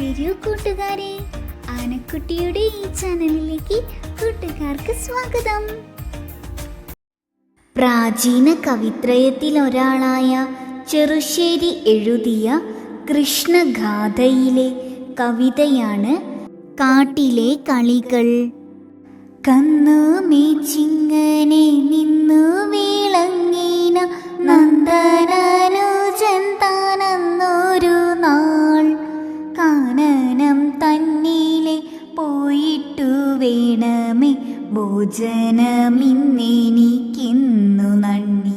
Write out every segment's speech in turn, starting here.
വരൂ കൂട്ടുകാരെ. ആനക്കുട്ടിയുടെ ഈ ചാനലിലേക്ക് കൂട്ടുകാർക്ക് സ്വാഗതം. പ്രാചീന കവിത്രയത്തിൽ ഒരാളായ ചെറുശ്ശേരി എഴുതിയ കൃഷ്ണഗാഥയിലെ കവിതയാണ് കാട്ടിലെ കളികൾ. കന്നു മേച്ചിങ്ങനെ വേണമേ. ഭോജനമിന്നെനിക്കിന്നു നന്ദി.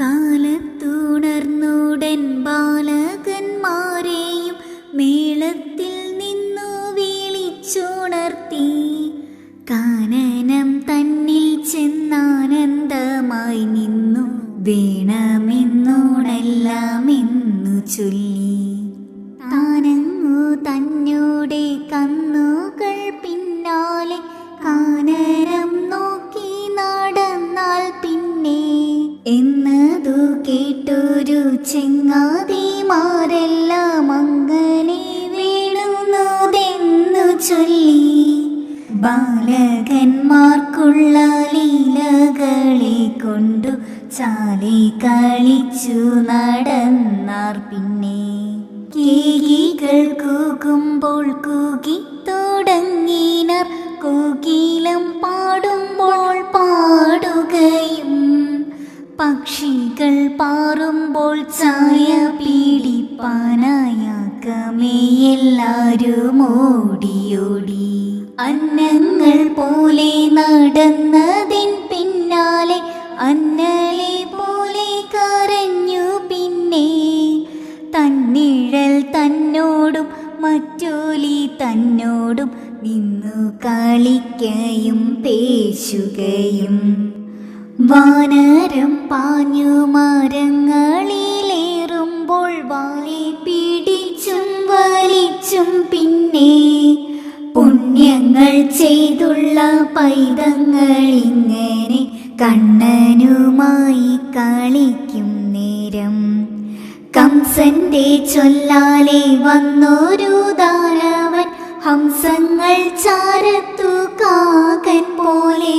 കാലത്തുണർന്നുടൻ ബാലകന്മാരെയും മേളത്തിൽ നിന്നു വിളിച്ചുണർത്തി. കാനനം തന്നിൽ ചെന്നാനന്ദമായി നിന്നു. വേണമെന്നോടെല്ലാമെന്നു ചൊല്ലി. എന്നതു കേട്ടൊരു ചെങ്ങാതിമാരെല്ലാം അങ്ങനെ വീണുന്നതെന്നു ചൊല്ലി. ബാലകന്മാർക്കുള്ള ലീലകളെ കൊണ്ടു ചാലി കളിച്ചു നടന്നാർ പിന്നെ. കേകികൾ കൂകുമ്പോൾ കൂകി തുടങ്ങിനാർ കോകിലം പാറുമ്പോൾ ചായ പീഡിപ്പാനായാക്കമേ എല്ലാരും ഓടിയോടി. അന്നങ്ങൾ പോലെ നടന്നതിൻ പിന്നാലെ അന്നലെ പോലെ കരഞ്ഞു പിന്നെ. തന്നിഴൽ തന്നോടും മറ്റോലി തന്നോടും നിന്നു കളിക്കയും പേശുകയും. വാനരം പാഞ്ഞു മരങ്ങളിലേറുമ്പോൾ വലിച്ചും പിന്നെ പുണ്യങ്ങൾ ചെയ്തുള്ള പൈതങ്ങൾ ഇങ്ങനെ കണ്ണനുമായി കളിക്കും നേരം. കംസന്റെ ചൊല്ലാലെ വന്നൊരു ദാനവൻ ഹംസങ്ങൾ ചാരത്തു കാകൻ പോലെ